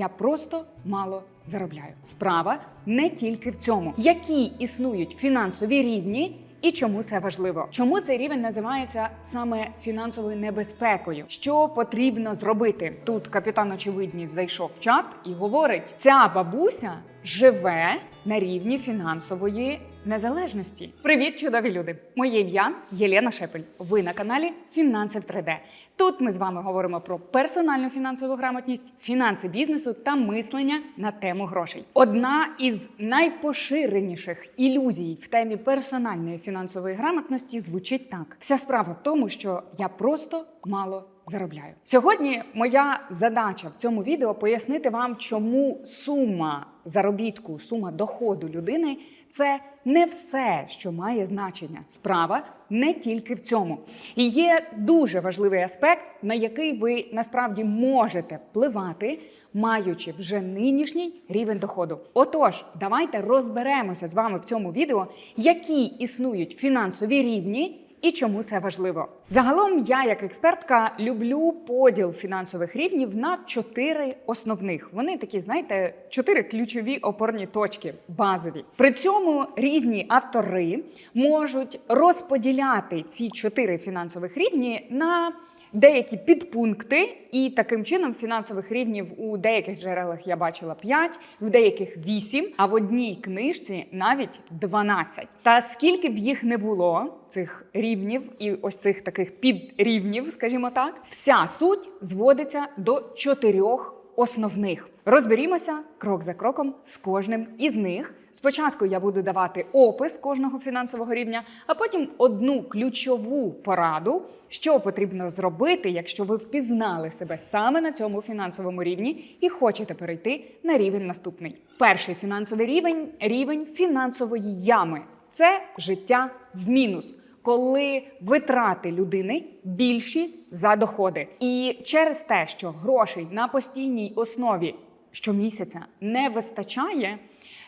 Я просто мало заробляю. Справа не тільки в цьому, які існують фінансові рівні. І чому це важливо? Чому цей рівень називається саме фінансовою небезпекою? Що потрібно зробити? Тут капітан очевидність зайшов в чат і говорить: ця бабуся живе на рівні фінансової незалежності. Привіт, чудові люди! Моє ім'я Єлена Шепель. Ви на каналі Фінанси в 3D. Тут ми з вами говоримо про персональну фінансову грамотність, фінанси бізнесу та мислення на тему грошей. Одна із найпоширеніших ілюзій в темі персональної фінансової грамотності звучить так: вся справа в тому, що я просто мало заробляю. Сьогодні моя задача в цьому відео пояснити вам, чому сума заробітку, сума доходу людини це не все, що має значення. Справа не тільки в цьому. І є дуже важливий аспект, на який ви насправді можете впливати, маючи вже нинішній рівень доходу. Отож, давайте розберемося з вами в цьому відео, які існують фінансові рівні. І чому це важливо? Загалом я, як експертка, люблю поділ фінансових рівнів на чотири основних. Вони такі, знаєте, чотири ключові опорні точки, базові. При цьому різні автори можуть розподіляти ці чотири фінансових рівні на деякі підпункти, і таким чином фінансових рівнів у деяких джерелах я бачила 5, в деяких 8, а в одній книжці навіть 12. Та скільки б їх не було, цих рівнів і ось цих таких підрівнів, скажімо так, вся суть зводиться до чотирьох основних. Розберімося крок за кроком з кожним із них. Спочатку я буду давати опис кожного фінансового рівня, а потім одну ключову пораду, що потрібно зробити, якщо ви впізнали себе саме на цьому фінансовому рівні і хочете перейти на рівень наступний. Перший фінансовий рівень рівень фінансової ями. Це життя в мінус. Коли витрати людини більші за доходи, і через те, що грошей на постійній основі щомісяця не вистачає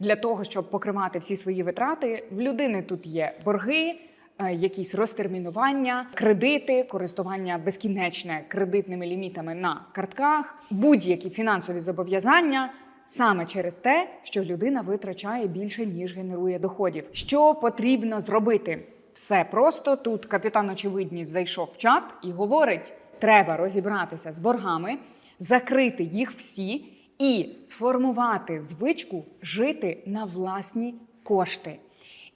для того, щоб покривати всі свої витрати, в людини тут є борги. е, Якісь розтермінування, кредити, користування безкінечне кредитними лімітами на картках, будь-які фінансові зобов'язання саме через те, що людина витрачає більше ніж генерує доходів. Що потрібно зробити? Все просто тут капітан очевидність зайшов в чат і говорить: треба розібратися з боргами, закрити їх всі і сформувати звичку жити на власні кошти.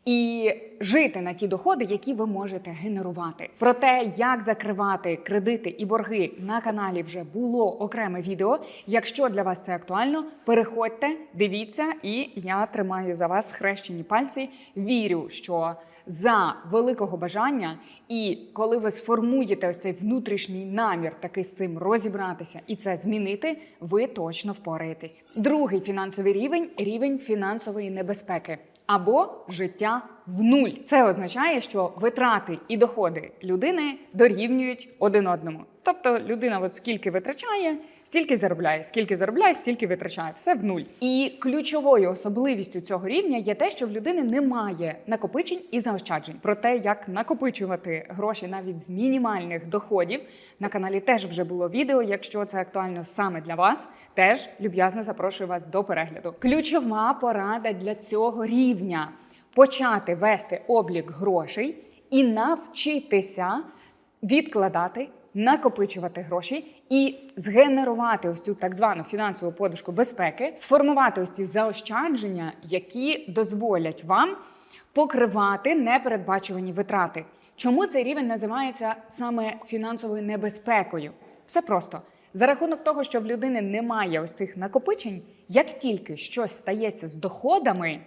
І жити на ті доходи, які ви можете генерувати. Про те, як закривати кредити і борги на каналі вже було окреме відео. Якщо для вас це актуально, переходьте, дивіться, і я тримаю за вас схрещені пальці. Вірю, що за великого бажання, і коли ви сформуєте ось цей внутрішній намір таки з цим розібратися і це змінити, ви точно впораєтесь. Другий фінансовий рівень рівень фінансової небезпеки або життя в нуль. Це означає, що витрати і доходи людини дорівнюють один одному. Тобто людина, от скільки витрачає, стільки заробляє, скільки заробляє, стільки витрачає. Все в нуль. І ключовою особливістю цього рівня є те, що в людини немає накопичень і заощаджень. Про те, як накопичувати гроші навіть з мінімальних доходів на каналі теж вже було відео. Якщо це актуально саме для вас, теж люб'язно запрошую вас до перегляду. Ключова порада для цього рівня почати вести облік грошей і навчитися відкладати, накопичувати гроші і згенерувати ось цю так звану фінансову подушку безпеки, сформувати ось ці заощадження, які дозволять вам покривати непередбачувані витрати. Чому цей рівень називається саме фінансовою небезпекою? Все просто. За рахунок того, що в людини немає ось цих накопичень, як тільки щось стається з доходами,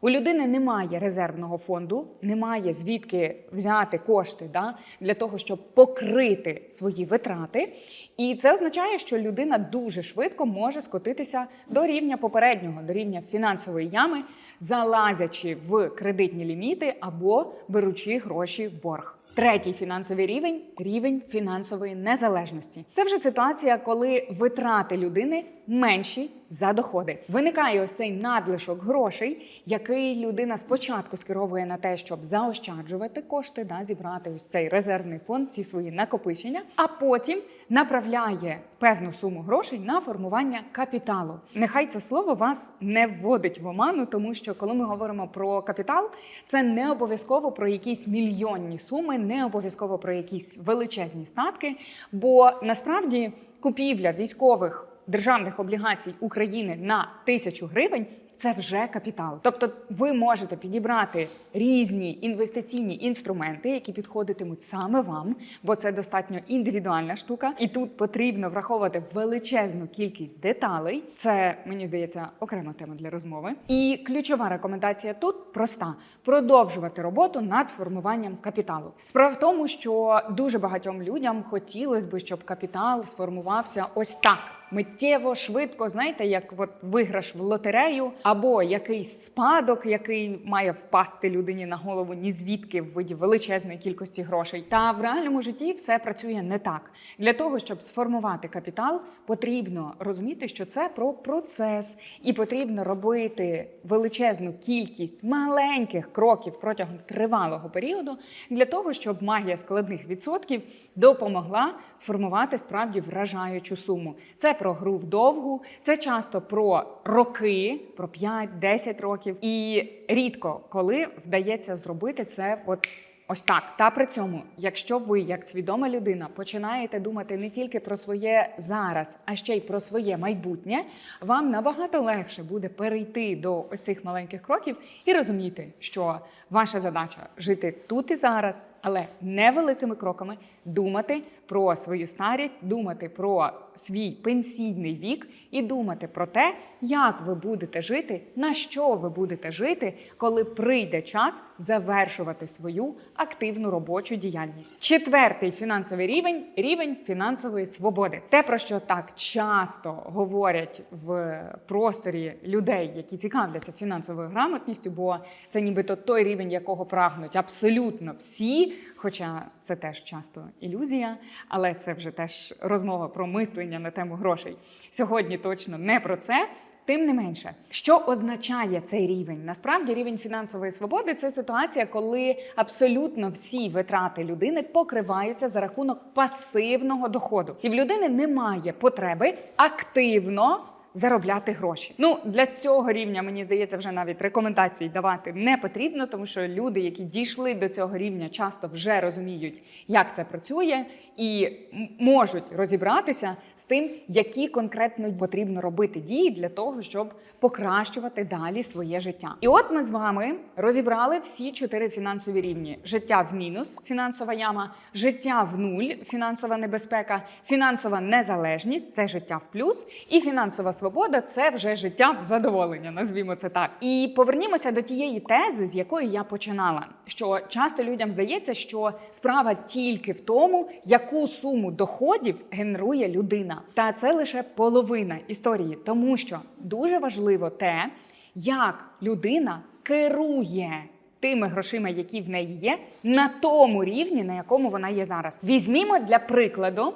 у людини немає резервного фонду, немає звідки взяти кошти да, для того, щоб покрити свої витрати. І це означає, що людина дуже швидко може скотитися до рівня попереднього, до рівня фінансової ями, залазячи в кредитні ліміти або беручи гроші в борг. Третій фінансовий рівень рівень фінансової незалежності. Це вже ситуація, коли витрати людини менші за доходи. Виникає ось цей надлишок грошей, який людина спочатку скеровує на те, щоб заощаджувати кошти, да, зібрати ось цей резервний фонд, ці свої накопичення, а потім направляє певну суму грошей на формування капіталу. Нехай це слово вас не вводить в оману, тому що коли ми говоримо про капітал, це не обов'язково про якісь мільйонні суми, не обов'язково про якісь величезні статки. Бо насправді купівля військових державних облігацій України на тисячу гривень. Це вже капітал. Тобто ви можете підібрати різні інвестиційні інструменти, які підходитимуть саме вам, бо це достатньо індивідуальна штука, і тут потрібно враховувати величезну кількість деталей. Це мені здається окрема тема для розмови. І ключова рекомендація тут проста: продовжувати роботу над формуванням капіталу. Справа в тому, що дуже багатьом людям хотілося б, щоб капітал сформувався ось так. Миттєво, швидко, знаєте, як от виграш в лотерею, або якийсь спадок, який має впасти людині на голову ні звідки в виді величезної кількості грошей. Та в реальному житті все працює не так. Для того щоб сформувати капітал, потрібно розуміти, що це про процес, і потрібно робити величезну кількість маленьких кроків протягом тривалого періоду для того, щоб магія складних відсотків допомогла сформувати справді вражаючу суму. Це про гру вдовгу, це часто про роки, про 5-10 років. І рідко коли вдається зробити це от. Ось так. Та при цьому, якщо ви, як свідома людина, починаєте думати не тільки про своє зараз, а ще й про своє майбутнє, вам набагато легше буде перейти до ось цих маленьких кроків і розуміти, що ваша задача жити тут і зараз, але невеликими кроками думати про свою старість, думати про свій пенсійний вік і думати про те, як ви будете жити, на що ви будете жити, коли прийде час завершувати свою активну робочу діяльність. Четвертий фінансовий рівень рівень фінансової свободи. Те, про що так часто говорять в просторі людей, які цікавляться фінансовою грамотністю, бо це нібито той рівень, якого прагнуть абсолютно всі. Хоча це теж часто ілюзія, але це вже теж розмова про мислення на тему грошей. Сьогодні точно не про це. Тим не менше, що означає цей рівень? Насправді рівень фінансової свободи це ситуація, коли абсолютно всі витрати людини покриваються за рахунок пасивного доходу, і в людини немає потреби активно. Заробляти гроші. Ну для цього рівня мені здається, вже навіть рекомендацій давати не потрібно, тому що люди, які дійшли до цього рівня, часто вже розуміють, як це працює, і можуть розібратися з тим, які конкретно потрібно робити дії для того, щоб покращувати далі своє життя. І от ми з вами розібрали всі чотири фінансові рівні: життя в мінус, фінансова яма, життя в нуль, фінансова небезпека, фінансова незалежність це життя в плюс, і фінансова це вже життя в задоволення, назвімо це так. І повернімося до тієї тези, з якої я починала. Що часто людям здається, що справа тільки в тому, яку суму доходів генерує людина. Та це лише половина історії, тому що дуже важливо те, як людина керує. Тими грошима, які в неї є, на тому рівні, на якому вона є зараз. Візьмімо для прикладу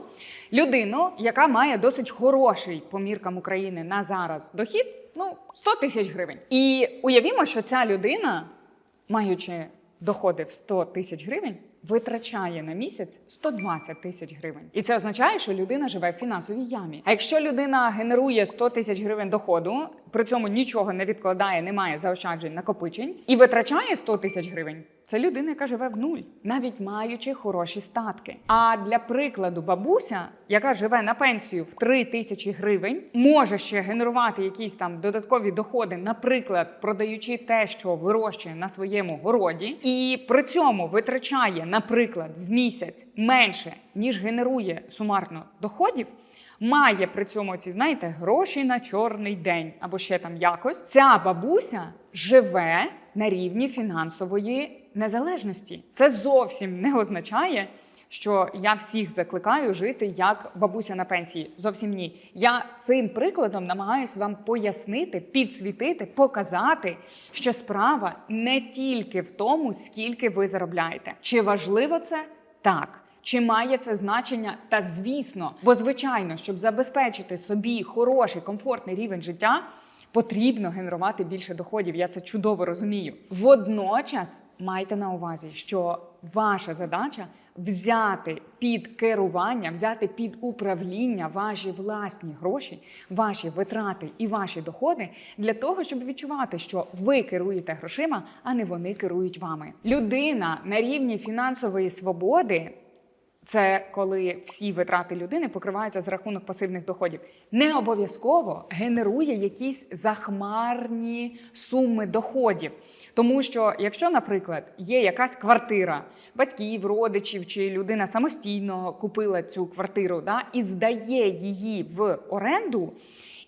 людину, яка має досить хороший по міркам України на зараз дохід, ну 100 тисяч гривень. І уявімо, що ця людина, маючи доходи в 100 тисяч гривень, витрачає на місяць 120 тисяч гривень. І це означає, що людина живе в фінансовій ямі. А якщо людина генерує 100 тисяч гривень доходу, при цьому нічого не відкладає, не має заощаджень накопичень і витрачає 100 тисяч гривень. Це людина, яка живе в нуль, навіть маючи хороші статки. А для прикладу, бабуся, яка живе на пенсію в 3 тисячі гривень, може ще генерувати якісь там додаткові доходи, наприклад, продаючи те, що вирощує на своєму городі, і при цьому витрачає, наприклад, в місяць менше ніж генерує сумарно доходів. Має при цьому ці, знаєте, гроші на чорний день або ще там якось. Ця бабуся живе на рівні фінансової незалежності. Це зовсім не означає, що я всіх закликаю жити як бабуся на пенсії. Зовсім ні. Я цим прикладом намагаюся вам пояснити, підсвітити, показати, що справа не тільки в тому, скільки ви заробляєте. Чи важливо це? Так. Чи має це значення? Та звісно, бо звичайно, щоб забезпечити собі хороший, комфортний рівень життя, потрібно генерувати більше доходів. Я це чудово розумію. Водночас майте на увазі, що ваша задача взяти під керування, взяти під управління ваші власні гроші, ваші витрати і ваші доходи для того, щоб відчувати, що ви керуєте грошима, а не вони керують вами. Людина на рівні фінансової свободи. Це коли всі витрати людини покриваються за рахунок пасивних доходів. Не обов'язково генерує якісь захмарні суми доходів. Тому що, якщо, наприклад, є якась квартира батьків, родичів чи людина самостійно купила цю квартиру да, і здає її в оренду.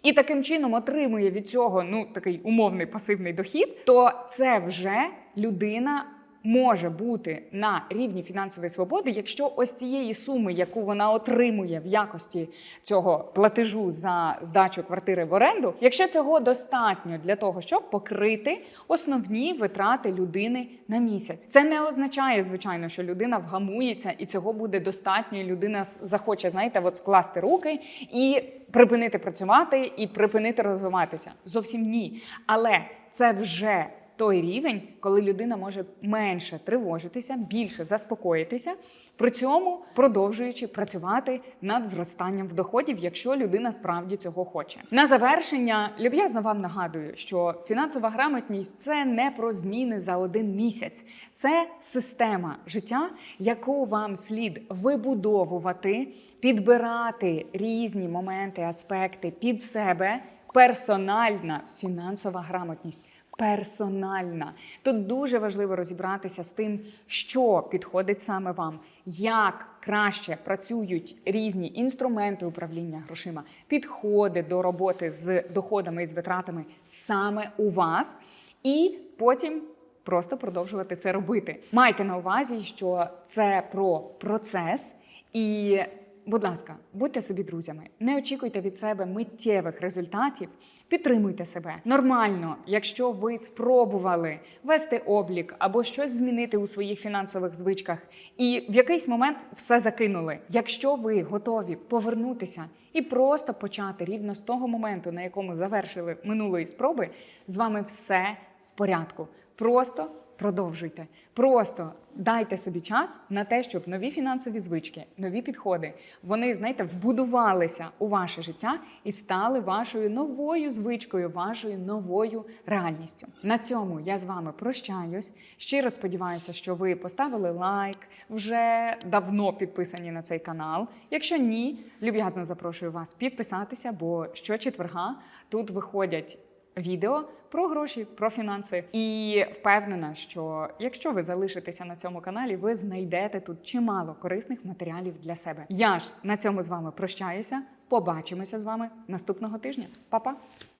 І таким чином отримує від цього ну такий умовний пасивний дохід, то це вже людина може бути на рівні фінансової свободи, якщо ось цієї суми, яку вона отримує в якості цього платежу за здачу квартири в оренду, якщо цього достатньо для того, щоб покрити основні витрати людини на місяць, це не означає, звичайно, що людина вгамується і цього буде достатньо. і Людина захоче, знаєте, от скласти руки і припинити працювати і припинити розвиватися. Зовсім ні. Але це вже той рівень, коли людина може менше тривожитися, більше заспокоїтися, при цьому продовжуючи працювати над зростанням в доходів, якщо людина справді цього хоче. На завершення люб'язно вам нагадую, що фінансова грамотність це не про зміни за один місяць, це система життя, яку вам слід вибудовувати, підбирати різні моменти, аспекти під себе. Персональна фінансова грамотність персональна. Тут дуже важливо розібратися з тим, що підходить саме вам, як краще працюють різні інструменти управління грошима, підходи до роботи з доходами і з витратами саме у вас, і потім. Просто продовжувати це робити. Майте на увазі, що це про процес, і, будь ласка, будьте собі друзями. Не очікуйте від себе миттєвих результатів. Підтримуйте себе нормально, якщо ви спробували вести облік або щось змінити у своїх фінансових звичках, і в якийсь момент все закинули. Якщо ви готові повернутися і просто почати рівно з того моменту, на якому завершили минулої спроби, з вами все в порядку. Просто продовжуйте. Просто дайте собі час на те, щоб нові фінансові звички, нові підходи, вони, знаєте, вбудувалися у ваше життя і стали вашою новою звичкою, вашою новою реальністю. На цьому я з вами прощаюсь. Щиро сподіваюся, що ви поставили лайк, вже давно підписані на цей канал. Якщо ні, люб'язно запрошую вас підписатися, бо щочетверга тут виходять відео про гроші, про фінанси. І впевнена, що якщо ви залишитеся на цьому каналі, ви знайдете тут чимало корисних матеріалів для себе. Я ж на цьому з вами прощаюся. Побачимося з вами наступного тижня. Па-па!